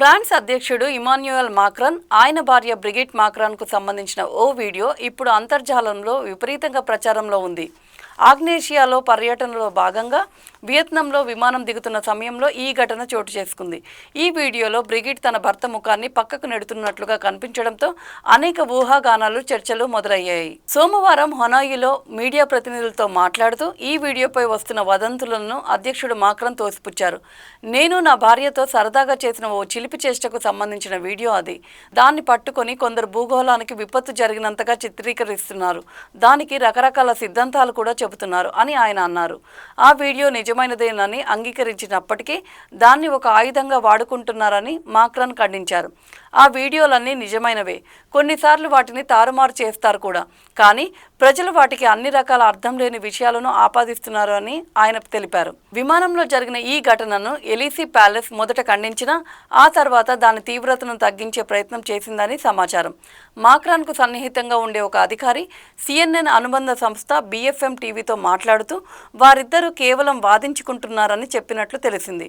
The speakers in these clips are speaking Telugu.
ఫ్రాన్స్ అధ్యక్షుడు ఇమాన్యుయల్ మాక్రన్ ఆయన భార్య బ్రిగిట్ మాక్రాన్కు సంబంధించిన ఓ వీడియో ఇప్పుడు అంతర్జాలంలో విపరీతంగా ప్రచారంలో ఉంది. ఆగ్నేషియాలో పర్యటనలో భాగంగా వియత్నాంలో విమానం దిగుతున్న సమయంలో ఈ ఘటన చోటు చేసుకుంది. ఈ వీడియోలో బ్రిగిడ్ తన భర్త ముఖాన్ని పక్కకు నెడుతున్నట్లుగా కనిపించడంతో అనేక ఊహాగానాలు చర్చలు మొదలయ్యాయి. సోమవారం హొనాయిలో మీడియా ప్రతినిధులతో మాట్లాడుతూ ఈ వీడియోపై వస్తున్న వదంతులను అధ్యక్షుడు మాక్రం తోసిపుచ్చారు. నేను నా భార్యతో సరదాగా చేసిన ఓ చిలిపి చేష్టకు సంబంధించిన వీడియో అది. దాన్ని పట్టుకొని కొందరు భూగోళానికి విపత్తు జరిగినంతగా చిత్రీకరిస్తున్నారు. దానికి రకరకాల సిద్ధాంతాలు కూడా చెబుతున్నారు అని ఆయన అన్నారు. ఆ వీడియో నిజ నిజమైనదేనని అంగీకరించినప్పటికీ దాన్ని ఒక ఆయుధంగా వాడుకుంటున్నారని మాక్రన్ ఖండించారు. ఆ వీడియోలన్నీ నిజమైనవే. కొన్నిసార్లు వాటిని తారుమారు చేస్తారు కూడా. కానీ ప్రజలు వాటికి అన్ని రకాల అర్థం లేని విషయాలను ఆపాదిస్తున్నారు అని ఆయన తెలిపారు. విమానంలో జరిగిన ఈ ఘటనను ఎలీసీ ప్యాలెస్ మొదట ఖండించినా ఆ తర్వాత దాని తీవ్రతను తగ్గించే ప్రయత్నం చేసిందని సమాచారం. మాక్రాన్కు సన్నిహితంగా ఉండే ఒక అధికారి సిఎన్ఎన్ అనుబంధ సంస్థ బీఎఫ్ఎం టీవీతో మాట్లాడుతూ వారిద్దరూ కేవలం వాదించుకుంటున్నారని చెప్పినట్లు తెలిసింది.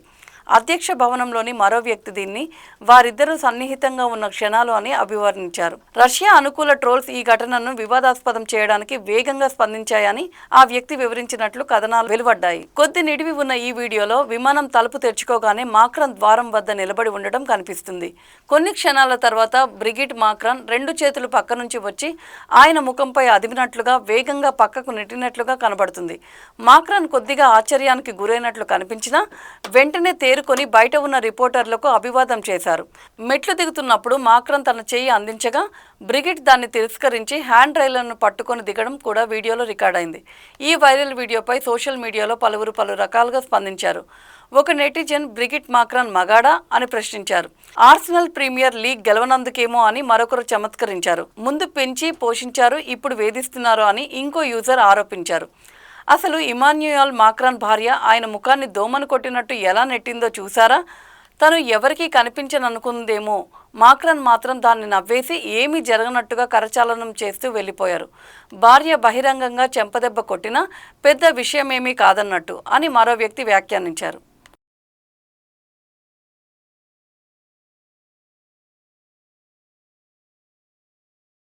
అధ్యక్ష భవనంలోని మరో వ్యక్తి దీన్ని వారిద్దరూ సన్నిహితంగా ఉన్న క్షణాలు అని అభివర్ణించారు. రష్యా అనుకూల ట్రోల్స్ ఈ ఘటనను వివాదాస్పదం చేయడానికి వేగంగా స్పందించాయని ఆ వ్యక్తి వివరించినట్లు కథనాలు వెలువడ్డాయి. కొద్ది నిడివి ఉన్న ఈ వీడియోలో విమానం తలుపు తెరుచుకోగానే మాక్రన్ ద్వారం వద్ద నిలబడి ఉండడం కనిపిస్తుంది. కొన్ని క్షణాల తర్వాత బ్రిగిట్ మాక్రాన్ రెండు చేతులు పక్క నుంచి వచ్చి ఆయన ముఖంపై అదిమినట్లుగా వేగంగా పక్కకు నెట్టినట్లుగా కనబడుతుంది. మాక్రాన్ కొద్దిగా ఆశ్చర్యానికి గురైనట్లు కనిపించినా వెంటనే తేరు తేరుకొని బయట ఉన్న రిపోర్టర్లకు అభివాదం చేశారు. మెట్లు దిగుతున్నప్పుడు మాక్రన్ తన చేయి అందించగా బ్రిగిట్ దాన్ని తిరస్కరించి హ్యాండ్ రైళ్ళను పట్టుకొని దిగడం కూడా వీడియోలో రికార్డైంది ఈ వైరల్ వీడియోపై సోషల్ మీడియాలో పలువురు పలు రకాలుగా స్పందించారు. ఒక నెటిజన్ బ్రిగిట్ మాక్రాన్ మగాడా? అని ప్రశ్నించారు. ఆర్సనల్ ప్రీమియర్ లీగ్ గెలవనందుకేమో అని మరొకరు చమత్కరించారు. ముందు పెంచి పోషించారు ఇప్పుడు వేధిస్తున్నారు అని ఇంకో యూజర్ ఆరోపించారు. అసలు ఇమాన్యుయల్ మాక్రాన్ భార్య ఆయన ముఖాన్ని దోమను కొట్టినట్టు ఎలా నెట్టిందో చూసారా తను ఎవరికీ కనిపించననుకుందేమో. మాక్రాన్ మాత్రం దాన్ని నవ్వేసి ఏమీ జరగనట్టుగా కరచాలనం చేస్తూ వెళ్ళిపోయారు. భార్య బహిరంగంగా చెంపదెబ్బ కొట్టినా పెద్ద విషయమేమీ కాదన్నట్టు అని మరో వ్యక్తి వ్యాఖ్యానించారు.